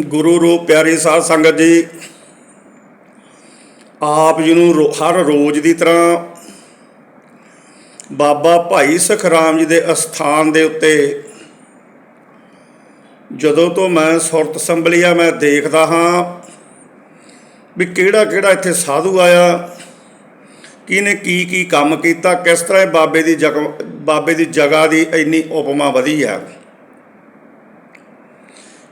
ਗੁਰੂ ਰੂਪ ਪਿਆਰੀ ਸਾਧ ਸੰਗਤ ਜੀ, ਆਪ ਜੀ ਨੂੰ ਰੋ- ਹਰ ਰੋਜ਼ ਦੀ ਤਰ੍ਹਾਂ ਬਾਬਾ ਭਾਈ ਸਖਰਾਮ ਜੀ ਦੇ ਅਸਥਾਨ ਦੇ ਉੱਤੇ ਜਦੋਂ ਤੋਂ ਮੈਂ ਸੁਰਤ ਸੰਭਲਿਆ, ਮੈਂ ਦੇਖਦਾ ਹਾਂ ਵੀ ਕਿਹੜਾ ਕਿਹੜਾ ਇੱਥੇ ਸਾਧੂ ਆਇਆ, ਕਿਹਨੇ ਕੀ ਕੀ ਕੰਮ ਕੀਤਾ, ਕਿਸ ਤਰ੍ਹਾਂ ਬਾਬੇ ਦੀ ਜਗ ਬਾਬੇ ਦੀ ਜਗ੍ਹਾ ਦੀ ਇੰਨੀ ਉਪਮਾ ਵਧੀ ਆ।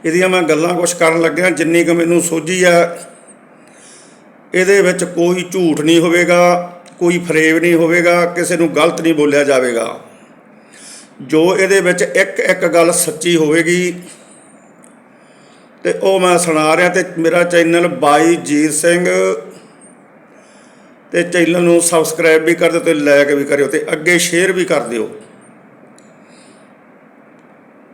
ਇਹਦੀਆਂ ਮੈਂ ਗੱਲਾਂ ਕੁਝ ਕਰਨ ਲੱਗਿਆ, ਜਿੰਨੀ ਕੁ ਮੈਨੂੰ ਸੋਝੀ ਆ, ਇਹਦੇ ਵਿੱਚ ਕੋਈ ਝੂਠ ਨਹੀਂ ਹੋਵੇਗਾ, ਕੋਈ ਫਰੇਬ ਨਹੀਂ ਹੋਵੇਗਾ, ਕਿਸੇ ਨੂੰ ਗਲਤ ਨਹੀਂ ਬੋਲਿਆ ਜਾਵੇਗਾ। ਜੋ ਇਹਦੇ ਵਿੱਚ ਇੱਕ ਇੱਕ ਗੱਲ ਸੱਚੀ ਹੋਵੇਗੀ, ਤੇ ਉਹ ਮੈਂ ਸੁਣਾ ਰਿਹਾ ਤੇ ਮੇਰਾ ਚੈਨਲ ਬਾਈ ਜੀਤ ਸਿੰਘ ਤੇ ਚੈਨਲ ਨੂੰ ਸਬਸਕ੍ਰਾਈਬ ਵੀ ਕਰ ਦਿਓ ਤੇ ਲਾਈਕ ਵੀ ਕਰਿਓ ਤੇ ਅੱਗੇ ਸ਼ੇਅਰ ਵੀ ਕਰ ਦਿਓ।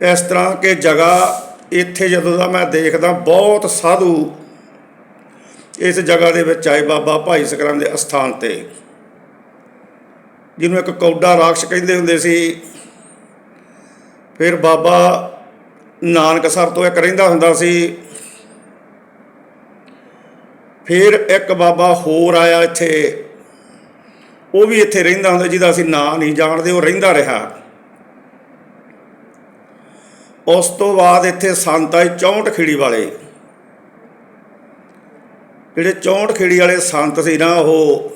ਇਸ ਤਰ੍ਹਾਂ ਕਿ ਜਗ੍ਹਾ ਇੱਥੇ ਜਦੋਂ ਦਾ ਮੈਂ ਦੇਖਦਾ ਬਹੁਤ ਸਾਧੂ ਇਸ ਜਗ੍ਹਾ ਦੇ ਵਿੱਚ ਆਏ ਬਾਬਾ ਭਾਈ ਸਕਰਾਮ ਦੇ ਅਸਥਾਨ ਤੇ, ਜਿਹਨੂੰ ਇੱਕ ਕੌਡਾ ਰਾਖਸ਼ ਕਹਿੰਦੇ ਹੁੰਦੇ ਸੀ। ਫਿਰ ਬਾਬਾ ਨਾਨਕਸਰ ਤੋਂ ਇੱਕ ਰਹਿੰਦਾ ਹੁੰਦਾ ਸੀ। ਫਿਰ ਇੱਕ ਬਾਬਾ ਹੋਰ ਆਇਆ ਇੱਥੇ। ਉਹ ਵੀ ਇੱਥੇ ਰਹਿੰਦਾ ਹੁੰਦਾ, ਜਿਹਦਾ ਅਸੀਂ ਨਾਂ ਨਹੀਂ ਜਾਣਦੇ, ਉਹ ਰਹਿੰਦਾ ਰਿਹਾ। ਉਸ ਤੋਂ ਬਾਅਦ ਇੱਥੇ ਸੰਤ ਆਏ 64 ਖੇੜੀ ਵਾਲੇ। ਜਿਹੜੇ 64 ਖੇੜੀ ਵਾਲੇ ਸੰਤ ਸੀ ਨਾ ਉਹ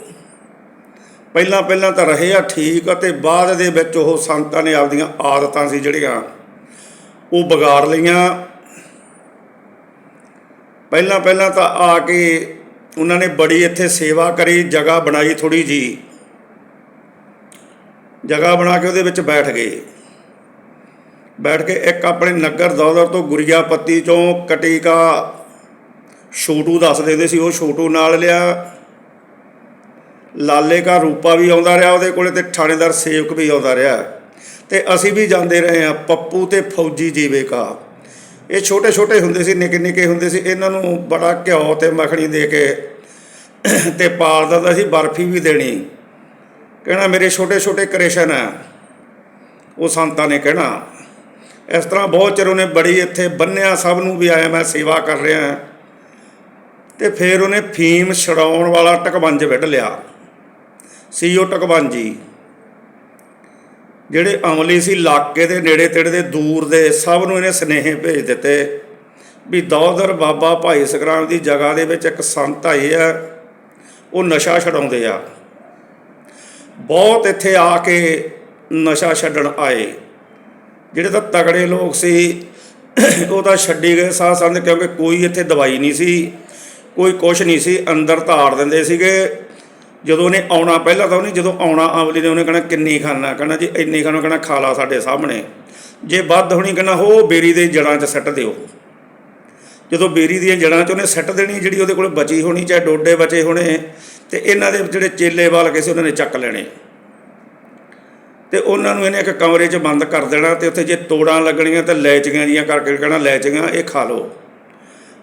ਪਹਿਲਾਂ ਪਹਿਲਾਂ ਤਾਂ ਰਹੇ ਆ ਠੀਕ ਅਤੇ ਬਾਅਦ ਦੇ ਵਿੱਚ ਉਹ ਸੰਤਾਂ ਨੇ ਆਪਦੀਆਂ ਆਦਤਾਂ ਸੀ ਜਿਹੜੀਆਂ ਉਹ ਵਿਗਾੜ ਲਈਆਂ। ਪਹਿਲਾਂ ਪਹਿਲਾਂ ਤਾਂ ਆ ਕੇ ਉਹਨਾਂ ਨੇ ਬੜੀ ਇੱਥੇ ਸੇਵਾ ਕਰੀ, ਜਗ੍ਹਾ ਬਣਾਈ ਥੋੜੀ ਜੀ ਜਗ੍ਹਾ ਬਣਾ ਕੇ ਉਹਦੇ ਵਿੱਚ ਬੈਠ ਗਏ। ਬੈਠ ਕੇ ਇੱਕ ਆਪਣੇ ਨਗਰ ਦੌਦਰ ਤੋਂ ਗੁਰੀਆ ਪੱਤੀ ਚੋਂ ਕਟੀਕਾ ਛੋਟੂ ਦੱਸਦੇ ਹੁੰਦੇ ਸੀ, ਉਹ ਛੋਟੂ ਨਾਲ ਲਿਆ। ਲਾਲੇ ਕਾ ਰੂਪਾ ਵੀ ਆਉਂਦਾ ਰਿਹਾ ਉਹਦੇ ਕੋਲੇ ਤੇ ਥਾਣੇਦਾਰ ਸੇਵਕ ਵੀ ਆਉਂਦਾ ਰਿਹਾ। ਤੇ ਅਸੀਂ ਵੀ ਜਾਂਦੇ ਰਹੇ ਆ ਪੱਪੂ ਤੇ ਫੌਜੀ ਜੀਵੇ ਕਾ। ਇਹ ਛੋਟੇ ਛੋਟੇ ਹੁੰਦੇ ਸੀ, ਨਿੱਕੇ ਨਿੱਕੇ ਹੁੰਦੇ ਸੀ, ਇਹਨਾਂ ਨੂੰ ਬੜਾ ਘਿਓ ਤੇ ਮੱਖਣੀ ਦੇ ਕੇ ਤੇ ਪਾਲਦਾ ਦਿੰਦਾ ਸੀ, ਬਰਫੀ ਵੀ ਦੇਣੀ। ਕਹਿਣਾ ਮੇਰੇ ਛੋਟੇ ਛੋਟੇ ਕ੍ਰਿਸ਼ਨ ਆ ਉਹ ਸੰਤਾਂ ਨੇ ਕਹਿਣਾ। ਇਸ ਤਰ੍ਹਾਂ ਬਹੁਤ ਚਿਰ ਉਹਨੇ ਬੜੀ ਇੱਥੇ ਬੰਨਿਆ, ਸਭ ਨੂੰ ਵੀ ਆਇਆ, ਮੈਂ ਸੇਵਾ ਕਰ ਰਿਹਾ ਤੇ ਫਿਰ ਉਹਨੇ ਫੀਮ ਛਡਾਉਣ ਵਾਲਾ ਟਕਵੰਜ ਵਿੱਢ ਲਿਆ। ਸੀਓ ਟਕਵੰਜੀ ਜਿਹੜੇ ਅਮਲੀ ਸੀ ਇਲਾਕੇ ਦੇ, ਨੇੜੇ ਤੇੜੇ ਦੇ, ਦੂਰ ਦੇ, ਸਭ ਨੂੰ ਇਹਨੇ ਸਨੇਹੇ ਭੇਜ ਦਿੱਤੇ ਵੀ ਦੌਦਰ ਬਾਬਾ ਭਾਈ ਸਕਰਾਮ ਦੀ ਜਗ੍ਹਾ ਦੇ ਵਿੱਚ ਇੱਕ ਸੰਤ ਆਏ ਆ, ਉਹ ਨਸ਼ਾ ਛਡਾਉਂਦੇ ਆ। ਬਹੁਤ ਇੱਥੇ ਆ ਕੇ ਨਸ਼ਾ ਛੱਡਣ ਆਏ। ਜਿਹੜੇ ਤਾਂ ਤਗੜੇ ਲੋਕ ਸੀ, ਉਹ ਤਾਂ ਛੱਡੀ ਗਏ ਸਾਹ ਸੰਦ ਕਿਉਂਕਿ ਕੋਈ ਇੱਥੇ ਦਵਾਈ ਨਹੀਂ ਸੀ, ਕੋਈ ਕੁਛ ਨਹੀਂ ਸੀ, ਅੰਦਰ ਧਾੜ ਦਿੰਦੇ ਸੀਗੇ। ਜਦੋਂ ਉਹਨੇ ਆਉਣਾ, ਪਹਿਲਾਂ ਤਾਂ ਉਹਨੇ ਜਦੋਂ ਆਉਣਾ, ਆਵਲੀ ਨੇ ਉਹਨੇ ਕਹਣਾ, ਕਿੰਨੀ ਖਾਣਾ ਕਹਣਾ, ਜੀ ਇੰਨੀ ਖਾਣਾ ਕਹਣਾ, ਖਾ ਲਾ ਸਾਡੇ ਸਾਹਮਣੇ। ਜੇ ਵੱਧ ਹੋਣੀ ਕਹਣਾ, ਹੋ, ਬੇਰੀ ਦੇ ਜੜਾਂ 'ਚ ਸੱਟ ਦਿਓ। ਜਦੋਂ ਬੇਰੀ ਦੀਆਂ ਜੜਾਂ 'ਚ ਉਹਨੇ ਸੱਟ ਦੇਣੀ, ਜਿਹੜੀ ਉਹਦੇ ਕੋਲ ਬਚੀ ਹੋਣੀ, ਚਾਹੇ ਡੋਡੇ ਬਚੇ ਹੋਣੇ, ਤੇ ਇਹਨਾਂ ਦੇ ਜਿਹੜੇ ਚੇਲੇ ਵਾਲ ਕੇ ਸੀ, ਉਹਨਾਂ ਨੇ ਚੱਕ ਲੈਣੇ। ਤੇ ਉਹਨਾਂ ਨੂੰ ਇਹਨੇ ਇੱਕ ਕਮਰੇ 'ਚ ਬੰਦ ਕਰ ਦੇਣਾ ਤੇ ਉੱਥੇ ਜੇ ਤੋੜਾਂ ਲੱਗਣੀਆਂ ਤਾਂ ਲੈਚੀਆਂ ਜੀਆਂ ਕਰਕੇ ਕਹਿਣਾ, ਲੈਚੀਆਂ, ਇਹ ਖਾ ਲਓ।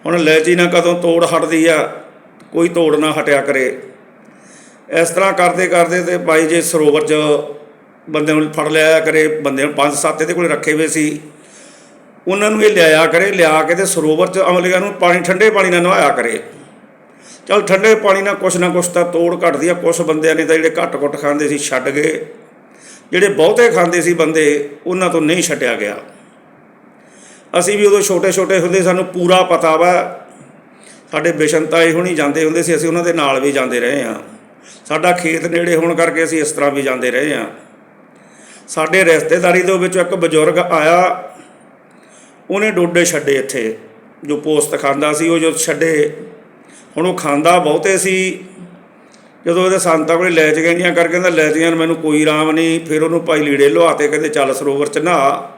ਹੁਣ ਲੈਚੀ ਨਾ ਕਦੋਂ ਤੋੜ ਹਟਦੀ ਆ? ਕੋਈ ਤੋੜ ਨਾ ਹਟਿਆ ਕਰੇ। ਇਸ ਤਰ੍ਹਾਂ ਕਰਦੇ ਕਰਦੇ ਤੇ ਭਾਈ ਜੇ ਸਰੋਵਰ 'ਚ ਬੰਦੇ ਨੂੰ ਫੜ ਲਿਆ ਕਰੇ, ਬੰਦੇ ਨੂੰ ਪੰਜ ਸੱਤ ਇਹਦੇ ਕੋਲ ਰੱਖੇ ਹੋਏ ਸੀ। ਉਹਨਾਂ ਨੂੰ ਇਹ ਲਿਆਇਆ ਕਰੇ, ਲਿਆ ਕੇ ਤੇ ਸਰੋਵਰ 'ਚ ਅਮਲੀਆਂ ਨੂੰ ਪਾਣੀ, ਠੰਡੇ ਪਾਣੀ ਨਾਲ ਨਹਾਇਆ ਕਰੇ। ਚਲ ਠੰਡੇ ਪਾਣੀ ਨਾਲ ਕੁਛ ਨਾ ਕੁਛ ਤਾਂ ਤੋੜ ਘਟਦੀ ਆ, ਕੁਛ ਬੰਦਿਆਂ ਨੇ ਤਾਂ ਜਿਹੜੇ ਘੱਟ ਘੁੱਟ ਖਾਂਦੇ ਸੀ, ਛੱਡ ਗਏ। ਜਿਹੜੇ ਬਹੁਤੇ ਖਾਂਦੇ ਸੀ ਬੰਦੇ, ਉਹਨਾਂ ਤੋਂ ਨਹੀਂ ਛੱਡਿਆ ਗਿਆ। ਅਸੀਂ ਵੀ ਉਦੋਂ ਛੋਟੇ ਛੋਟੇ ਹੁੰਦੇ, ਸਾਨੂੰ ਪੂਰਾ ਪਤਾ ਵਾ। ਸਾਡੇ ਬਿਸ਼ਨ ਤਾਏ ਹੁਣੀ ਜਾਂਦੇ ਹੁੰਦੇ ਸੀ, ਅਸੀਂ ਉਹਨਾਂ ਦੇ ਨਾਲ ਵੀ ਜਾਂਦੇ ਰਹੇ ਹਾਂ। ਸਾਡਾ ਖੇਤ ਨੇੜੇ ਹੋਣ ਕਰਕੇ ਅਸੀਂ ਇਸ ਤਰ੍ਹਾਂ ਵੀ ਜਾਂਦੇ ਰਹੇ ਹਾਂ। ਸਾਡੇ ਰਿਸ਼ਤੇਦਾਰੀ ਦੇ ਵਿੱਚੋਂ ਇੱਕ ਬਜ਼ੁਰਗ ਆਇਆ। ਉਹਨੇ ਡੋਡੇ ਛੱਡੇ ਇੱਥੇ। ਜੋ ਪੋਸਤ ਖਾਂਦਾ ਸੀ, ਉਹ ਜੋ ਛੱਡੇ। ਹੁਣ ਉਹ ਖਾਂਦਾ ਬਹੁਤੇ ਸੀ। ਜਦੋਂ ਇਹਦੇ ਸੰਤਾਂ ਕੋਲੇ ਲੈ ਚ ਗਈਆਂ ਕਰ ਕਹਿੰਦਾ, ਲੈ ਚੀਆਂ ਮੈਨੂੰ ਕੋਈ ਆਰਾਮ ਨਹੀਂ। ਫਿਰ ਉਹਨੂੰ ਭਾਈ ਲੀੜੇ ਲੁਹਾਤੇ ਕਹਿੰਦੇ, ਚੱਲ ਸਰੋਵਰ ਚ ਨਹਾ।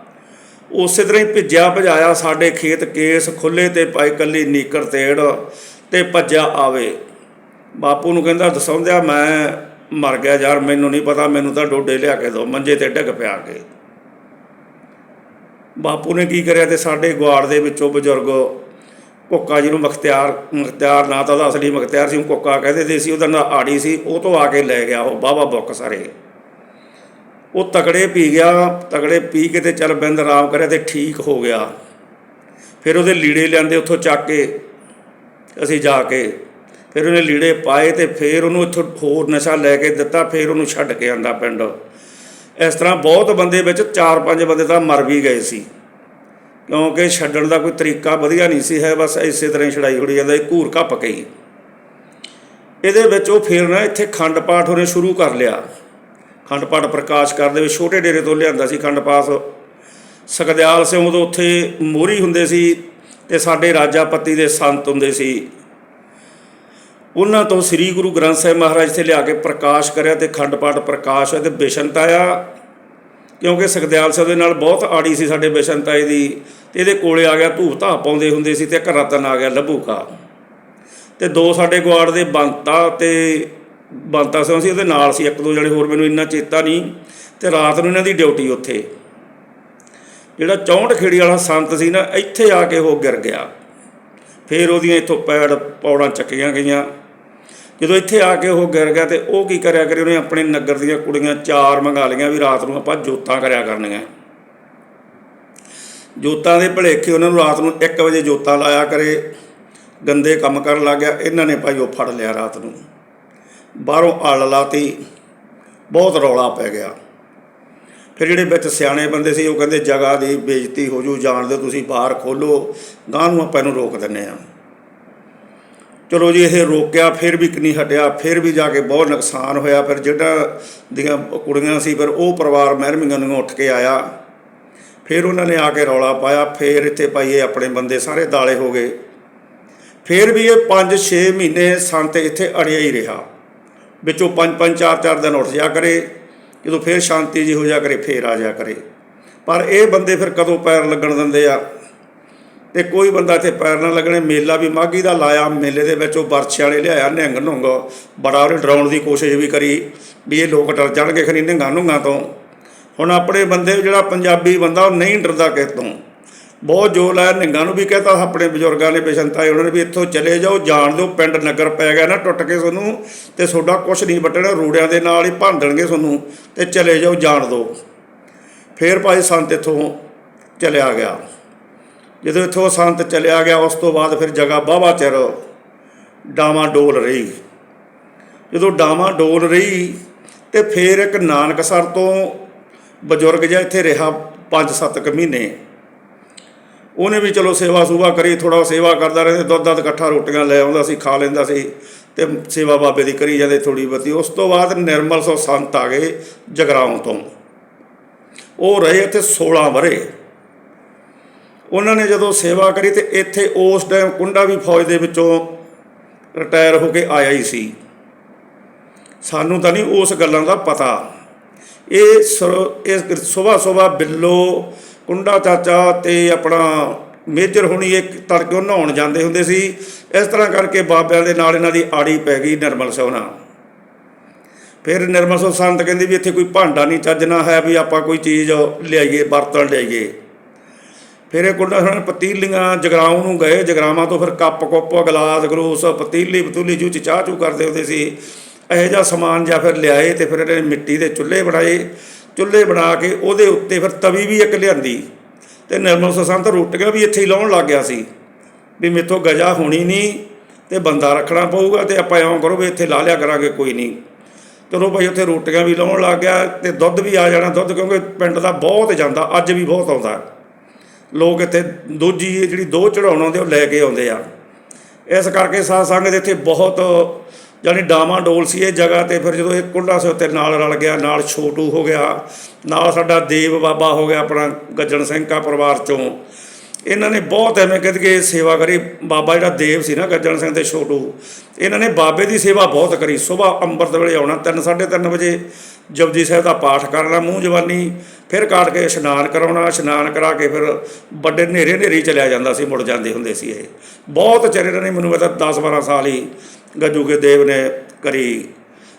ਉਸੇ ਤਰ੍ਹਾਂ ਹੀ ਭਿੱਜਿਆ, ਭਜਾਇਆ, ਸਾਡੇ ਖੇਤ ਕੇਸ ਖੁੱਲੇ ਤੇ ਪਾਈ ਕੱਲੀ ਨੀਕਰ ਤੇੜ ਤੇ ਭੱਜਿਆ ਆਵੇ। ਬਾਪੂ ਨੂੰ ਕਹਿੰਦਾ ਦਸਾਉਂਦਿਆ ਮੈਂ ਮਰ ਗਿਆ ਯਾਰ, ਮੈਨੂੰ ਨਹੀਂ ਪਤਾ, ਮੈਨੂੰ ਤਾਂ ਡੋਡੇ ਲਿਆ ਕੇ ਦੋ ਮੰਜੇ ਤੇ ਡਿੱਗ ਪਿਆ ਕੇ। ਬਾਪੂ ਨੇ ਕੀ ਕਰਿਆ ਤੇ ਸਾਡੇ ਗਵਾੜ ਦੇ ਵਿੱਚੋਂ ਬਜ਼ੁਰਗ ਕੋਕਾ ਜਿਹਨੂੰ ਨੂੰ ਮਖਤਿਆਰ ਮਖਤਿਆਰ ਨਾਂ ਤਾਂ ਉਹਦਾ ਅਸਲੀ ਮਖਤਿਆਰ ਸੀ ਉਹ ਕੋਕਾ ਕਹਿੰਦੇ ਤੇ ਸੀ, ਉਹਦਾ ਨਾਂ ਆੜੀ ਸੀ, ਉਹ ਤੋਂ ਆ ਕੇ ਲੈ ਗਿਆ ਉਹ ਬਾਬਾ ਬੁੱਕ ਸਾਰੇ। ਉਹ ਤਕੜੇ ਪੀ ਗਿਆ, ਤਗੜੇ ਪੀ ਕੇ ਤੇ ਚੱਲ ਬਿੰਦ ਆਰਾਮ ਕਰਿਆ ਤੇ ਠੀਕ ਹੋ ਗਿਆ। ਫਿਰ ਉਹਦੇ ਲੀੜੇ ਲਿਆਂਦੇ ਉੱਥੋਂ ਚੱਕ ਕੇ, ਅਸੀਂ ਜਾ ਕੇ, ਫਿਰ ਉਹਨੇ ਲੀੜੇ ਪਾਏ ਤੇ ਫਿਰ ਉਹਨੂੰ ਇੱਥੋਂ ਹੋਰ ਨਸ਼ਾ ਲੈ ਕੇ ਦਿੱਤਾ, ਫਿਰ ਉਹਨੂੰ ਛੱਡ ਕੇ ਆਂਦਾ ਪਿੰਡ। ਇਸ ਤਰ੍ਹਾਂ ਬਹੁਤ ਬੰਦੇ ਵਿੱਚ 4-5 ਬੰਦੇ ਤਾਂ ਮਰ ਵੀ ਗਏ ਸੀ। ਕਿਉਂਕਿ ਛੱਡਣ ਦਾ ਕੋਈ ਤਰੀਕਾ ਵਧੀਆ ਨਹੀਂ ਸੀ, ਹੈ ਬਸ ਇਸੇ ਤਰ੍ਹਾਂ ਹੀ ਛੜਾਈ ਹੋੜੀ ਜਾਂਦਾ, ਇਹ ਘੂਰ ਘੱਪ ਗਈ। ਇਹਦੇ ਵਿੱਚ ਉਹ ਫਿਰ ਨਾ ਇੱਥੇ ਖੰਡ ਪਾਠ ਉਹਨੇ ਸ਼ੁਰੂ ਕਰ ਲਿਆ। ਖੰਡ ਪਾਠ ਪ੍ਰਕਾਸ਼ ਕਰਦੇ ਵਿੱਚ ਛੋਟੇ ਡੇਰੇ ਤੋਂ ਲਿਆਂਦਾ ਸੀ ਖੰਡ ਪਾਠ। ਸਕਦਿਆਲ ਸਿੰਘ ਉਦੋਂ ਉੱਥੇ ਮੋਹਰੀ ਹੁੰਦੇ ਸੀ ਤੇ ਸਾਡੇ ਰਾਜਾਪਤੀ ਦੇ ਸੰਤ ਹੁੰਦੇ ਸੀ। ਉਹਨਾਂ ਤੋਂ ਸ੍ਰੀ ਗੁਰੂ ਗ੍ਰੰਥ ਸਾਹਿਬ ਮਹਾਰਾਜ ਤੇ ਲਿਆ ਕੇ ਪ੍ਰਕਾਸ਼ ਕਰਿਆ ਤੇ ਖੰਡ ਪਾਠ ਪ੍ਰਕਾਸ਼ ਹੋਇਆ ਤੇ ਆਇਆ। ਕਿਉਂਕਿ ਸੁਖਦਿਆਲ ਸਿੰਘ ਦੇ ਨਾਲ ਬਹੁਤ ਆੜੀ ਸੀ ਸਾਡੇ ਬਿਸ਼ਨਤਾਏ ਦੀ ਤੇ ਇਹਦੇ ਕੋਲੇ ਆ ਗਿਆ ਧੂਪ ਧਾਪ ਪਾਉਂਦੇ ਹੁੰਦੇ ਸੀ ਤੇ ਇੱਕ ਰਤਨ ਆ ਗਿਆ ਲੱਭੂਕਾ ਤੇ ਦੋ ਸਾਡੇ ਗੁਆੜ ਦੇ ਬੰਤਾ ਤੇ ਬੰਤਾ ਸਿੰਘ ਸੀ, ਉਹਦੇ ਨਾਲ ਸੀ ਇੱਕ ਦੋ ਜਣੇ, ਹੋਰ ਮੈਨੂੰ ਇੰਨਾ ਚੇਤਾ ਨਹੀਂ। ਤੇ ਰਾਤ ਨੂੰ ਇਹਨਾਂ ਦੀ ਡਿਊਟੀ ਉੱਥੇ। ਜਿਹੜਾ 64 ਖੇੜੀ ਵਾਲਾ ਸੰਤ ਸੀ ਨਾ, ਇੱਥੇ ਆ ਕੇ ਉਹ ਗਿਰ ਗਿਆ। ਫਿਰ ਉਹਦੀਆਂ ਇੱਥੋਂ ਪੈੜ ਪੌੜਾਂ ਚੱਕੀਆਂ ਗਈਆਂ। ਜਦੋਂ ਇੱਥੇ ਆ ਕੇ ਉਹ ਗਿਰ ਗਿਆ ਤੇ ਉਹ ਕੀ ਕਰਿਆ ਕਰੇ, ਉਹਨੇ ਆਪਣੇ ਨਗਰ ਦੀਆਂ ਕੁੜੀਆਂ ਚਾਰ ਮੰਗਾ ਲਈਆਂ ਵੀ ਰਾਤ ਨੂੰ ਆਪਾਂ ਜੋਤਾਂ ਕਰਿਆ ਕਰਨੀਆਂ। ਜੋਤਾਂ ਦੇ ਭਲੇਖੇ ਉਹਨਾਂ ਨੂੰ ਰਾਤ ਨੂੰ 1 ਵਜੇ ਜੋਤਾਂ ਲਾਇਆ ਕਰੇ, ਗੰਦੇ ਕੰਮ ਕਰਨ ਲੱਗ ਗਿਆ, ਇਹਨਾਂ ਨੇ ਭਾਈ ਉਹ ਫੜ ਲਿਆ ਰਾਤ ਨੂੰ। ਬਾਹਰੋਂ ਆਲ ਲਾਤੀ, ਬਹੁਤ ਰੌਲਾ ਪੈ ਗਿਆ। ਫਿਰ ਜਿਹੜੇ ਵਿੱਚ ਸਿਆਣੇ ਬੰਦੇ ਸੀ, ਉਹ ਕਹਿੰਦੇ, ਜਗ੍ਹਾ ਦੀ ਬੇਇੱਜ਼ਤੀ ਹੋ ਜੂ, ਜਾਣ ਦਿਓ ਤੁਸੀਂ, ਬਾਹਰ ਖੋਲੋ ਗਾਂ ਨੂੰ ਆਪਾਂ ਇਹਨੂੰ ਰੋਕ ਦਿੰਨੇ ਆ ਚਲੋ ਜੀ, ਇਹ ਰੋਕਿਆ ਫਿਰ ਵੀ ਨਹੀਂ ਹਟਿਆ, ਫਿਰ ਵੀ ਜਾ ਕੇ ਬਹੁਤ ਨੁਕਸਾਨ ਹੋਇਆ। ਫਿਰ ਜਿਹੜਾ ਦੀਆਂ ਕੁੜੀਆਂ ਸੀ, ਫਿਰ ਉਹ ਪਰਿਵਾਰ ਮਹਿਰਮੀਆਂ ਨੂੰ ਉੱਠ ਕੇ ਆਇਆ। ਫਿਰ ਉਹਨਾਂ ਨੇ ਆ ਕੇ ਰੌਲਾ ਪਾਇਆ, ਫਿਰ ਇੱਥੇ ਪਾਈਏ ਆਪਣੇ ਬੰਦੇ ਸਾਰੇ ਦਾਲੇ ਹੋ ਗਏ। ਫਿਰ ਵੀ ਇਹ 5-6 ਮਹੀਨੇ ਸੰਤ ਇੱਥੇ ਅੜਿਆ ਹੀ ਰਿਹਾ। ਵਿੱਚੋਂ 5-5 4-4 ਦਿਨ ਉੱਠ ਜਾ ਕਰੇ। ਜਦੋਂ ਫਿਰ ਸ਼ਾਂਤੀ ਜੀ ਹੋ ਜਾ ਕਰੇ, ਫਿਰ ਆ ਜਾ ਕਰੇ। ਪਰ ਇਹ ਬੰਦੇ ਫਿਰ ਕਦੋਂ ਪੈਰ ਲੱਗਣ ਦਿੰਦੇ ਆ? ਤੇ ਕੋਈ ਬੰਦਾ ਇੱਥੇ ਪੈਰ ਨਾ ਲੱਗਣੇ, ਮੇਲਾ ਵੀ ਮਾਗੀ ਦਾ ਲਾਇਆ, ਮੇਲੇ ਦੇ ਵਿੱਚ ਉਹ ਵਰਛੇ ਵਾਲੇ ਲਿਆਇਆ ਨਿਹੰਗ ਨੁੰਗ ਬੜਾ ਉਹਨੇ ਡਰਾਉਣ ਦੀ ਕੋਸ਼ਿਸ਼ ਵੀ ਕਰੀ ਵੀ ਇਹ ਲੋਕ ਡਰ ਜਾਣਗੇ ਖਰੀ ਨਿਹੰਗਾਂ ਨੁੰਗਾ ਤੋਂ। ਹੁਣ ਆਪਣੇ ਬੰਦੇ ਜਿਹੜਾ ਪੰਜਾਬੀ ਬੰਦਾ, ਉਹ ਨਹੀਂ ਡਰਦਾ ਕਿਸੇ ਤੋਂ। ਬਹੁਤ ਜ਼ੋਰ ਲਾਇਆ ਨਿਹੰਗਾਂ ਨੂੰ ਵੀ ਕਹਤਾ ਆਪਣੇ ਬਜ਼ੁਰਗਾਂ ਨੇ, ਬਿਸ਼ੰਤਾਏ ਉਹਨਾਂ ਨੇ ਵੀ ਇੱਥੋਂ ਚਲੇ ਜਾਓ, ਜਾਣ ਦਿਓ, ਪਿੰਡ ਨਗਰ ਪੈ ਗਿਆ ਨਾ, ਟੁੱਟ ਕੇ ਤੁਹਾਨੂੰ ਤੇ ਤੁਹਾਡਾ ਕੁਝ ਨਹੀਂ ਬਟਣਾ ਰੂੜਿਆਂ ਦੇ ਨਾਲ ਹੀ ਭੰਨ ਦੇਣਗੇ ਤੁਹਾਨੂੰ ਤੇ ਚਲੇ ਜਾਓ, ਜਾਣ ਦਿਓ। ਫੇਰ ਭਾਈ ਸੰਤ ਇੱਥੋਂ ਚਲਿਆ ਗਿਆ। ਜਦੋਂ ਇੱਥੋਂ ਸੰਤ ਚਲਿਆ ਗਿਆ, ਉਸ ਤੋਂ ਬਾਅਦ ਫਿਰ ਜਗ੍ਹਾ ਬਾਵਾ ਚਿਰ ਡਾਵਾਂ ਡੋਲ ਰਹੀ। ਜਦੋਂ ਡਾਵਾਂ ਡੋਲ ਰਹੀ ਤੇ ਫਿਰ ਇੱਕ ਨਾਨਕਸਰ ਤੋਂ ਬਜ਼ੁਰਗ ਜਿਹਾ ਇੱਥੇ ਰਿਹਾ 5-7 ਕੁ ਮਹੀਨੇ। ਉਹਨੇ ਵੀ ਚਲੋ ਸੇਵਾ ਸੂਵਾ ਕਰੀ ਥੋੜਾ ਸੇਵਾ ਕਰਦਾ ਰਹਿੰਦਾ ਦੁੱਧ ਦੱਧ ਇਕੱਠਾ ਰੋਟੀਆਂ ਲੈ ਆਉਂਦਾ ਸੀ, ਖਾ ਲੈਂਦਾ ਸੀ ਤੇ ਸੇਵਾ ਬਾਬੇ ਦੀ ਕਰੀ ਜਾਂਦੇ ਥੋੜੀ ਬਹੁਤੀ। ਉਸ ਤੋਂ ਬਾਅਦ ਨਿਰਮਲ ਸੋ ਸੰਤ ਆ ਗਏ ਜਗਰਾਉਂ ਤੋਂ। ਉਹ ਰਹੇ ਇੱਥੇ 16 ਵਰੇ ਉਹਨਾਂ ਨੇ ਜਦੋਂ ਸੇਵਾ ਕਰੀ ਤੇ ਇੱਥੇ ਉਸ ਟਾਈਮ ਕੁੰਡਾ ਵੀ ਫੌਜ ਦੇ ਵਿੱਚੋਂ ਰਿਟਾਇਰ ਹੋ ਕੇ ਆਇਆ ਹੀ ਸੀ। ਸਾਨੂੰ ਤਾਂ ਨਹੀਂ ਉਸ ਗੱਲਾਂ ਦਾ ਪਤਾ। ਇਹ ਸਰ- ਇਸ ਸਵੇਰ ਸਵੇਰ ਬਿੱਲੋ, ਕੁੰਡਾ ਚਾਚਾ ਤੇ ਆਪਣਾ ਮੇਜਰ ਹੁਣੀ ਇੱਕ ਤੜਕੇ ਨਹਾਉਣ ਜਾਂਦੇ ਹੁੰਦੇ ਸੀ। ਇਸ ਤਰ੍ਹਾਂ ਕਰਕੇ ਬਾਬਿਆਂ ਦੇ ਨਾਲ ਇਹਨਾਂ ਦੀ ਆੜੀ ਪੈ ਗਈ ਨਿਰਮਲ ਸੋਨਾ ਫਿਰ ਨਿਰਮਲ ਸੋ ਸੰਤ ਕਹਿੰਦੀ ਵੀ ਇੱਥੇ ਕੋਈ ਭਾਂਡਾ ਨਹੀਂ ਚੱਜਣਾ ਹੈ ਵੀ ਆਪਾਂ ਕੋਈ ਚੀਜ਼ ਲਿਆਈਏ, ਬਰਤਨ ਲਿਆਈਏ। ਫਿਰ ਇਹ ਕੁੰਡਾ ਹੁਣ ਪਤੀਲੀਆਂ ਜਗਰਾਉਂ ਨੂੰ ਗਏ, ਜਗਰਾਵਾਂ ਤੋਂ ਫਿਰ ਕੱਪ ਕੁੱਪ, ਗਲਾਸ ਗਲੂਸ ਪਤੀਲੀ ਪਤੂਲੀ ਜੂ ਚ ਚਾਹ ਚੂ ਕਰਦੇ ਹੁੰਦੇ ਸੀ। ਇਹੋ ਜਿਹਾ ਸਮਾਨ ਜਾਂ ਫਿਰ ਲਿਆਏ ਤੇ ਫਿਰ ਇਹਨੇ ਮਿੱਟੀ ਦੇ ਚੁੱਲ੍ਹੇ ਬਣਾਏ। ਚੁੱਲ੍ਹੇ ਬਣਾ ਕੇ ਉਹਦੇ ਉੱਤੇ ਫਿਰ ਤਵੀ ਵੀ ਇੱਕ ਲਿਆਂਦੀ। ਤੇ ਨਿਰਮਲ ਸੋ ਸੰਤ ਰੋਟੀਆਂ ਵੀ ਇੱਥੇ ਹੀ ਲਾਉਣ ਲੱਗ ਗਿਆ ਸੀ। ਵੀ ਮੇਥੋਂ ਗਜਾ ਹੋਣੀ ਨਹੀਂ ਤੇ ਬੰਦਾ ਰੱਖਣਾ ਪਊਗਾ ਤੇ ਆਪਾਂ ਇਉਂ ਕਰੋ ਵੀ ਇੱਥੇ ਲਾ ਲਿਆ ਕਰਾਂਗੇ, ਕੋਈ ਨਹੀਂ। ਚਲੋ ਭਾਈ, ਉੱਥੇ ਰੋਟੀਆਂ ਵੀ ਲਾਉਣ ਲੱਗ ਗਿਆ ਤੇ ਦੁੱਧ ਵੀ ਆ ਜਾਣਾ ਦੁੱਧ ਕਿਉਂਕਿ ਪਿੰਡ ਦਾ ਬਹੁਤ ਜਾਂਦਾ, ਅੱਜ ਵੀ ਬਹੁਤ ਆਉਂਦਾ। ਲੋਕ ਇੱਥੇ ਦੋਜੀ ਇਹ ਜਿਹੜੀ ਦੋ ਚੜਾਉਣ ਆਉਂਦੇ ਉਹ ਲੈ ਕੇ ਆਉਂਦੇ ਆ। ਇਸ ਕਰਕੇ ਸਾਧ ਸੰਗਤ ਦੇ ਇੱਥੇ ਬਹੁਤ ਯਾਨੀ ਡਾਮਾ ਡੋਲ ਸੀ ਇਹ ਜਗ੍ਹਾ ਤੇ, ਫਿਰ ਜਦੋਂ ਇਹ ਕੁੰਡਾ ਸੀ ਉੱਤੇ ਨਾਲ ਰਲ ਗਿਆ, ਨਾਲ ਛੋਟੂ ਹੋ ਗਿਆ, ਨਾਲ ਸਾਡਾ ਦੇਵ ਬਾਬਾ ਹੋ ਗਿਆ ਆਪਣਾ ਗੱਜਣ ਸਿੰਘ ਕਾ ਪਰਿਵਾਰ ਚੋਂ। ਇਹਨਾਂ ਨੇ ਬਹੁਤ ਐਵੇਂ ਕਹਿੰਦੇ ਕਿ ਸੇਵਾ ਕਰੀ। ਬਾਬਾ ਜਿਹੜਾ ਦੇਵ ਸੀ ਨਾ ਗੱਜਣ ਸਿੰਘ ਤੇ ਛੋਟੂ, ਇਹਨਾਂ ਨੇ ਬਾਬੇ ਦੀ ਸੇਵਾ ਬਹੁਤ ਕਰੀ। ਸਵੇਰ ਅੰਮ੍ਰਿਤ ਵੇਲੇ ਆਉਣਾ 3:30 ਵਜੇ ਜਪਜੀ ਸਾਹਿਬ ਦਾ ਪਾਠ ਕਰਨਾ, ਮੂੰਹ ਜਵਾਨੀ ਫਿਰ ਕਾਟ ਕੇ ਇਸ਼ਨਾਨ ਕਰਾਉਣਾ, ਇਸ਼ਨਾਨ ਕਰਾ ਕੇ ਫਿਰ ਵੱਡੇ ਹਨੇਰੇ ਹਨੇਰੀ ਚਲਿਆ ਜਾਂਦਾ ਸੀ, ਮੁੜ ਜਾਂਦੇ ਹੁੰਦੇ ਸੀ ਇਹ। ਬਹੁਤ ਚਿਰ ਇਹਨਾਂ ਨੇ ਮੈਨੂੰ ਪਤਾ 10 12 ਸਾਲ ਹੀ ਗੱਜੂ ਕੇ ਦੇਵ ਨੇ ਕਰੀ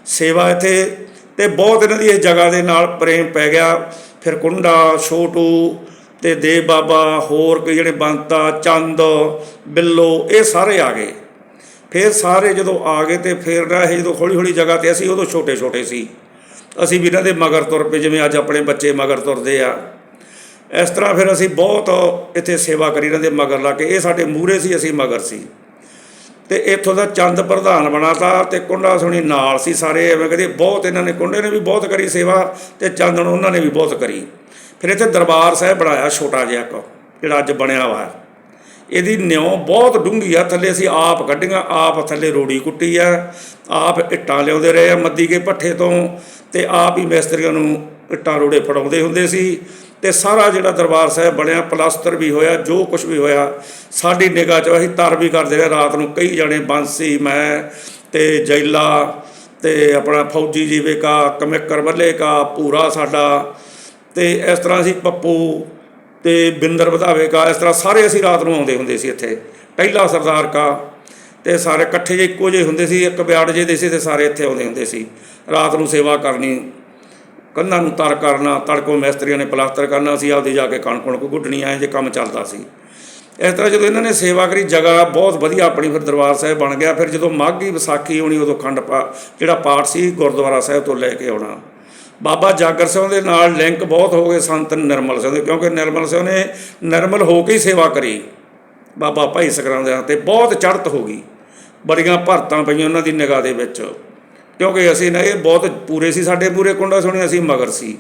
ਸੇਵਾ ਇੱਥੇ ਤੇ ਬਹੁਤ ਇਹਨਾਂ ਦੀ ਇਸ ਜਗ੍ਹਾ ਦੇ ਨਾਲ ਪ੍ਰੇਮ ਪੈ ਗਿਆ। ਫਿਰ ਕੁੰਡਾ, ਛੋਟੂ ਤੇ ਦੇਵ ਬਾਬਾ, ਹੋਰ ਕੋਈ ਜਿਹੜੇ ਬੰਤਾ, ਚੰਦ, ਬਿੱਲੋ, ਇਹ ਸਾਰੇ ਆ ਗਏ। ਫਿਰ ਸਾਰੇ ਜਦੋਂ ਆ ਗਏ ਤੇ ਫਿਰ ਨਾ ਇਹ ਜਦੋਂ ਹੌਲੀ ਹੌਲੀ ਜਗ੍ਹਾ ਤੇ ਅਸੀਂ ਉਦੋਂ ਛੋਟੇ ਛੋਟੇ ਸੀ। ਅਸੀਂ ਵੀ ਇਹਨਾਂ ਦੇ ਮਗਰ ਤੁਰ ਪਏ, ਜਿਵੇਂ ਅੱਜ ਆਪਣੇ ਬੱਚੇ ਮਗਰ ਤੁਰਦੇ ਆ। ਇਸ ਤਰ੍ਹਾਂ ਫਿਰ ਅਸੀਂ ਬਹੁਤ ਇੱਥੇ ਸੇਵਾ ਕਰੀ ਇਹਨਾਂ ਦੇ ਮਗਰ ਲਾ ਕੇ। ਇਹ ਸਾਡੇ ਮੂਹਰੇ ਸੀ, ਅਸੀਂ ਮਗਰ ਸੀ। ਤੇ ਇੱਥੋਂ ਦਾ ਚੰਦ ਪ੍ਰਧਾਨ ਬਣਾਤਾ ਤੇ ਕੁੰਡਾ ਸੁਣੀ ਨਾਲ ਸੀ ਸਾਰੇ। ਐਵੇਂ ਕਹਿੰਦੇ, ਬਹੁਤ ਇਹਨਾਂ ਨੇ, ਕੁੰਡੇ ਨੇ ਵੀ ਬਹੁਤ ਕਰੀ ਸੇਵਾ ਤੇ ਚੰਦ ਨੂੰ ਉਹਨਾਂ ਨੇ ਵੀ ਬਹੁਤ ਕਰੀ। ਫਿਰ ਇੱਥੇ ਦਰਬਾਰ ਸਾਹਿਬ ਬਣਾਇਆ ਛੋਟਾ ਜਿਹਾ ਇੱਕ, ਜਿਹੜਾ ਅੱਜ ਬਣਿਆ ਹੋਇਆ। ਇਹਦੀ ਨਿਉ ਬਹੁਤ ਡੂੰਘੀ ਆ, ਥੱਲੇ ਅਸੀਂ ਆਪ ਕੱਢੀਆਂ, ਆਪ ਥੱਲੇ ਰੋੜੀ ਕੁੱਟੀ ਆ, ਆਪ ਇੱਟਾਂ ਲਿਆਉਂਦੇ ਰਹੇ ਆ, ਮੱਦੀ ਕੇ ਭੱਠੇ ਤੋਂ। ਤੇ ਆਪ ਹੀ ਮਿਸਤਰੀਆਂ ਨੂੰ ਇੱਟਾਂ ਰੋੜੇ ਫੜਾਉਂਦੇ ਹੁੰਦੇ ਸੀ ਤੇ ਸਾਰਾ ਜਿਹੜਾ ਦਰਬਾਰ ਸਾਹਿਬ ਬਣਿਆ ਪਲਾਸਟਰ ਵੀ ਹੋਇਆ, ਜੋ ਕੁਝ ਵੀ ਹੋਇਆ, ਸਾਡੀ ਨਿਗਾਹ 'ਚ ਅਸੀਂ ਤਰ ਵੀ ਕਰਦੇ ਰਹੇ। ਰਾਤ ਨੂੰ ਕਈ ਜਣੇ ਬਾਂਸੀ, ਮੈਂ ਤੇ ਜੈਲਾ ਤੇ ਆਪਣਾ ਫੌਜੀ ਜੀਵੇ ਕਾ, ਕਮੇਕਰ ਵੱਲੇ ਕਾ ਪੂਰਾ ਸਾਡਾ ਤੇ ਇਸ ਤਰ੍ਹਾਂ ਅਸੀਂ ਪੱਪੂ ਤੇ ਬਿੰਦਰ ਵਧਾਵੇ ਕਾ, ਇਸ ਤਰ੍ਹਾਂ ਸਾਰੇ ਅਸੀਂ ਰਾਤ ਨੂੰ ਆਉਂਦੇ ਹੁੰਦੇ ਸੀ ਇੱਥੇ। ਪਹਿਲਾ ਸਰਦਾਰ ਕਾ ਤੇ ਸਾਰੇ ਇਕੱਠੇ ਜਿਹੇ ਇੱਕੋ ਜਿਹੇ ਹੁੰਦੇ ਸੀ, ਇੱਕ ਬਿਆੜ ਜਿਹੇ ਦੇ ਸੀ ਤੇ ਸਾਰੇ ਇੱਥੇ ਆਉਂਦੇ ਹੁੰਦੇ ਸੀ। ਰਾਤ ਨੂੰ ਸੇਵਾ ਕਰਨੀ ਕੰਧਾਂ ਨੂੰ ਤਰ ਕਰਨਾ, ਤੜਕੋਂ ਮਿਸਤਰੀਆਂ ਨੇ ਪਲਾਸਟਰ ਕਰਨਾ ਸੀ ਆਪਦੀ ਜਾ ਕੇ ਕਣਕ ਕਣਕ ਗੁੱਡਣੀ ਆਏ ਜੇ ਕੰਮ ਚੱਲਦਾ ਸੀ। ਇਸ ਤਰ੍ਹਾਂ ਜਦੋਂ ਇਹਨਾਂ ਨੇ ਸੇਵਾ ਕਰੀ, ਜਗ੍ਹਾ ਬਹੁਤ ਵਧੀਆ ਆਪਣੀ ਫਿਰ ਦਰਬਾਰ ਸਾਹਿਬ ਬਣ ਗਿਆ। ਫਿਰ ਜਦੋਂ ਮਾਘੀ ਵਿਸਾਖੀ ਹੋਣੀ ਉਦੋਂ ਖੰਡ ਪਾ, ਜਿਹੜਾ ਪਾਠ ਸੀ, ਗੁਰਦੁਆਰਾ ਸਾਹਿਬ ਤੋਂ ਲੈ ਕੇ ਆਉਣਾ। ਬਾਬਾ ਜਾਗਰ ਸਿੰਘ ਦੇ ਨਾਲ ਲਿੰਕ ਬਹੁਤ ਹੋ ਗਏ ਸੰਤ ਨਿਰਮਲ ਸਿੰਘ ਦੇ, ਕਿਉਂਕਿ ਨਿਰਮਲ ਸਿੰਘ ਨੇ ਨਿਰਮਲ ਹੋ ਕੇ ਹੀ ਸੇਵਾ ਕਰੀ। ਬਾਬਾ ਭਾਈ ਸਕਰਾਂ ਦੇ ਤੇ ਬਹੁਤ ਚੜ੍ਹਤ ਹੋ ਗਈ। ਬੜੀਆਂ ਭਰਤਾਂ ਪਈਆਂ ਉਹਨਾਂ ਦੀ ਨਿਗਾਹ ਦੇ ਵਿੱਚ। ਕਿਉਂਕਿ ਅਸੀਂ ਨਾ ਇਹ ਬਹੁਤ ਪੂਰੇ ਸੀ, ਸਾਡੇ ਪੂਰੇ ਕੁੰਡਾ ਸੁਣੀ ਅਸੀਂ, ਮਗਰ ਸੀ।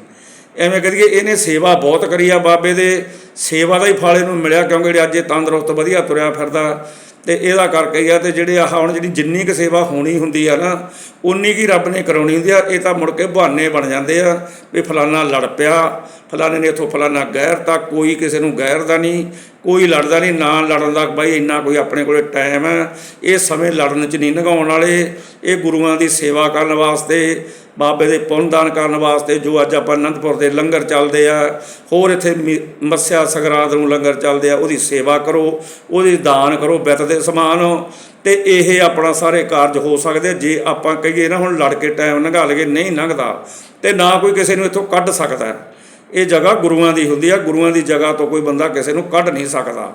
ਐਵੇਂ ਕਰੀਏ ਇਹਨੇ ਸੇਵਾ ਬਹੁਤ ਕਰੀ ਆ ਬਾਬੇ ਦੇ। ਸੇਵਾ ਦਾ ਹੀ ਫਲ ਇਹਨੂੰ ਮਿਲਿਆ, ਕਿਉਂਕਿ ਜਿਹੜੇ ਅੱਜ ਇਹ ਤੰਦਰੁਸਤ, ਵਧੀਆ ਤੁਰਿਆ ਫਿਰਦਾ। ਤੇ ਇਹਦਾ ਕਰਕੇ ਹੀ ਆ, ਤੇ ਜਿਹੜੇ ਆਹ ਹੁਣ ਜਿਹੜੀ ਜਿੰਨੀ ਕੁ ਸੇਵਾ ਹੋਣੀ ਹੁੰਦੀ ਆ ਨਾ, ਉਨੀ ਕੀ ਰੱਬ ਨੇ ਕਰਾਉਣੀ ਹੁੰਦੀ ਆ। ਇਹ ਤਾਂ ਮੁੜ ਕੇ ਬਹਾਨੇ ਬਣ ਜਾਂਦੇ ਆ, ਵੀ ਫਲਾਨਾ ਲੜ ਪਿਆ ਫਲਾਣੇ ਨੇ ਇਥੋਂ ਫਲਾਨਾ ਗੈਰ ਤਾਂ ਕੋਈ ਕਿਸੇ ਨੂੰ ਗੈਰ ਦਾ ਨਹੀਂ। ਕੋਈ ਲੜਦਾ ਨਹੀਂ, ਨਾ ਲੜਨ ਦਾ ਬਾਈ ਇੰਨਾ ਕੋਈ ਆਪਣੇ ਕੋਲੇ ਟਾਈਮ ਹੈ। ਇਹ ਸਮੇਂ ਲੜਨ ਚ ਨਹੀਂ ਲੰਘਾਉਣ ਵਾਲੇ। ਇਹ ਗੁਰੂਆਂ ਦੀ ਸੇਵਾ ਕਰਨ ਵਾਸਤੇ, ਬਾਬੇ ਦੇ ਪੁੰਨ ਦਾਨ ਕਰਨ ਵਾਸਤੇ ਜੋ ਅੱਜ ਆਪਾਂ ਅਨੰਦਪੁਰ ਦੇ ਲੰਗਰ ਚੱਲਦੇ ਆ, ਹੋਰ ਇੱਥੇ ਮਿ- ਮੱਸਿਆ ਸਗਰਾਦ ਨੂੰ ਲੰਗਰ ਚੱਲਦੇ ਆ, ਉਹਦੀ ਸੇਵਾ ਕਰੋ, ਉਹਦੀ ਦਾਨ ਕਰੋ, ਬਿੱਤ ਦੇ ਸਮਾਨ। ਤੇ ਇਹ ਆਪਣਾ ਸਾਰੇ ਕਾਰਜ ਹੋ ਸਕਦੇ ਜੇ ਆਪਾਂ ਕਹੀਏ ਨਾ ਹੁਣ ਲੜ ਕੇ ਟਾਈਮ ਲੰਘਾ ਲਈਏ, ਨਹੀਂ ਲੰਘਦਾ ਤੇ ਨਾ ਕੋਈ ਕਿਸੇ ਨੂੰ ਇੱਥੋਂ ਕੱਢ ਸਕਦਾ। ਇਹ ਜਗ੍ਹਾ ਗੁਰੂਆਂ ਦੀ ਹੁੰਦੀ ਆ, ਗੁਰੂਆਂ ਦੀ ਜਗ੍ਹਾ ਤੋਂ ਕੋਈ ਬੰਦਾ ਕਿਸੇ ਨੂੰ ਕੱਢ ਨਹੀਂ ਸਕਦਾ।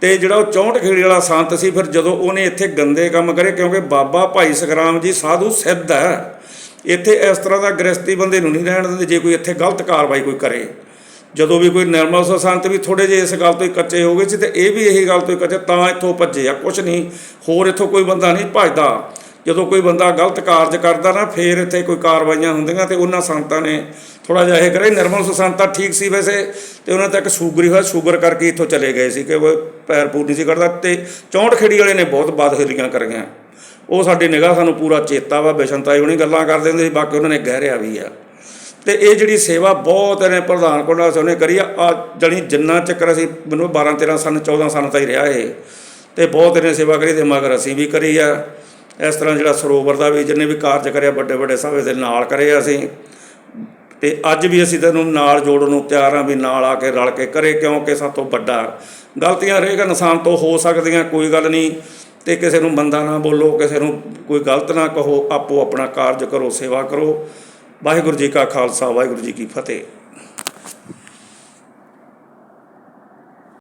ਤੇ ਜਿਹੜਾ ਉਹ 64 ਖੇੜੀ ਵਾਲਾ ਸੰਤ ਸੀ, ਫਿਰ ਜਦੋਂ ਉਹਨੇ ਇੱਥੇ ਗੰਦੇ ਕੰਮ ਕਰੇ, ਕਿਉਂਕਿ ਬਾਬਾ ਭਾਈ ਸਗਰਾਮ ਜੀ ਸਾਧੂ ਸਿੱਧ ਹੈ, ਇੱਥੇ ਇਸ ਤਰ੍ਹਾਂ ਦਾ ਗ੍ਰਸਤੀ ਬੰਦੇ ਨੂੰ ਨਹੀਂ ਰਹਿਣ ਦਿੰਦੇ, ਜੇ ਕੋਈ ਇੱਥੇ ਗਲਤ ਕਾਰਵਾਈ ਕੋਈ ਕਰੇ। ਜਦੋਂ ਵੀ ਕੋਈ ਨਿਰਮਲ ਸੋ ਸੰਤ ਵੀ ਥੋੜੇ ਜਿਹੇ ਇਸ ਗੱਲ ਤੋਂ ਹੀ ਕੱਚੇ ਹੋ ਗਏ ਸੀ, ਤੇ ਇਹ ਵੀ ਇਹੀ ਗੱਲ ਤੋਂ ਹੀ ਕੱਚੇ, ਤਾਂ ਇੱਥੋਂ ਭੱਜੇ ਆ, ਕੁਛ ਨਹੀਂ, ਹੋਰ ਇੱਥੋਂ ਕੋਈ ਬੰਦਾ ਨਹੀਂ ਭੱਜਦਾ। ਜਦੋਂ ਕੋਈ ਬੰਦਾ ਗਲਤ ਕਾਰਜ ਕਰਦਾ ਨਾ, ਫੇਰ ਇੱਥੇ ਕੋਈ ਕਾਰਵਾਈਆਂ ਹੁੰਦੀਆਂ ਤੇ ਉਹਨਾਂ ਸੰਤਾਂ ਨੇ ਥੋੜਾ ਜਿਹਾ ਇਹ ਕਰੇ ਨਿਰਮਲ ਸੋ ਤਾਂ ਠੀਕ ਸੀ ਵੈਸੇ ਤੇ ਉਹਨਾਂ ਤੱਕ ਸ਼ੂਗਰੀ ਹੋਇਆ, ਸ਼ੂਗਰ ਕਰਕੇ ਇੱਥੋਂ ਚਲੇ ਗਏ ਸੀ ਕਿ ਉਹ ਪੈਰ ਪੂਰ ਨਹੀਂ ਸੀ ਕਰਦਾ ਤੇ 64 ਖੇੜੀ ਵਾਲੇ ਨੇ ਬਹੁਤ ਬਾਦਹਰੀਆਂ ਕਰੀਆਂ। ਉਹ ਸਾਡੀ ਨਿਗਾਹ ਸਾਨੂੰ ਪੂਰਾ ਚੇਤਾ ਵਾ ਬਿਸ਼ਨਤਾਈ ਉਹਨੇ ਗੱਲਾਂ ਕਰਦੇ ਹੁੰਦੇ ਸੀ, ਬਾਕੀ ਉਹਨਾਂ ਨੇ ਗਹਿਰਿਆ ਵੀ ਆ। ਤੇ ਇਹ ਜਿਹੜੀ ਸੇਵਾ ਬਹੁਤ ਨੇ ਪ੍ਰਧਾਨ ਕੋਲ ਨਾਲ ਉਹਨੇ ਕਰੀ ਆ। ਆਹ ਜਣੀ ਜਿੰਨਾ ਚੱਕਰ ਅਸੀਂ ਮੈਨੂੰ 12 13 ਸਨ 14 ਸਾਲ ਤਾਈ ਰਿਹਾ ਇਹ। ਤੇ ਬਹੁਤ ਇਹਨੇ ਸੇਵਾ ਕਰੀ ਤੇ ਮਗਰ ਅਸੀਂ ਵੀ ਕਰੀ ਆ। ਇਸ ਤਰ੍ਹਾਂ ਜਿਹੜਾ ਸਰੋਵਰ ਦਾ ਵੀ ਜਿੰਨੇ ਵੀ ਕਾਰਜ ਕਰਿਆ, ਵੱਡੇ ਵੱਡੇ ਸਭ ਦੇ ਨਾਲ ਕਰੇ ਅਸੀਂ। ਤੇ ਅੱਜ ਵੀ ਅਸੀਂ ਤੈਨੂੰ ਨਾਲ ਜੋੜਨ ਨੂੰ ਤਿਆਰ ਹਾਂ ਵੀ ਨਾਲ ਆ ਕੇ ਰਲ ਕੇ ਕਰੇ, ਕਿਉਂਕਿ ਸਭ ਤੋਂ ਵੱਡਾ। ਗਲਤੀਆਂ ਹਰੇਕ ਇਨਸਾਨ ਤੋਂ ਹੋ ਸਕਦੀਆਂ, ਕੋਈ ਗੱਲ ਨਹੀਂ। ਤੇ ਕਿਸੇ ਨੂੰ ਬੰਦਾ ਨਾ ਬੋਲੋ, ਕਿਸੇ ਨੂੰ ਕੋਈ ਗਲਤ ਨਾ ਕਹੋ, ਆਪੋ ਆਪਣਾ ਕਾਰਜ ਕਰੋ, ਸੇਵਾ ਕਰੋ। ਵਾਹਿਗੁਰੂ ਜੀ ਕਾ ਖਾਲਸਾ, ਵਾਹਿਗੁਰੂ ਜੀ ਕੀ ਫਤਿਹ।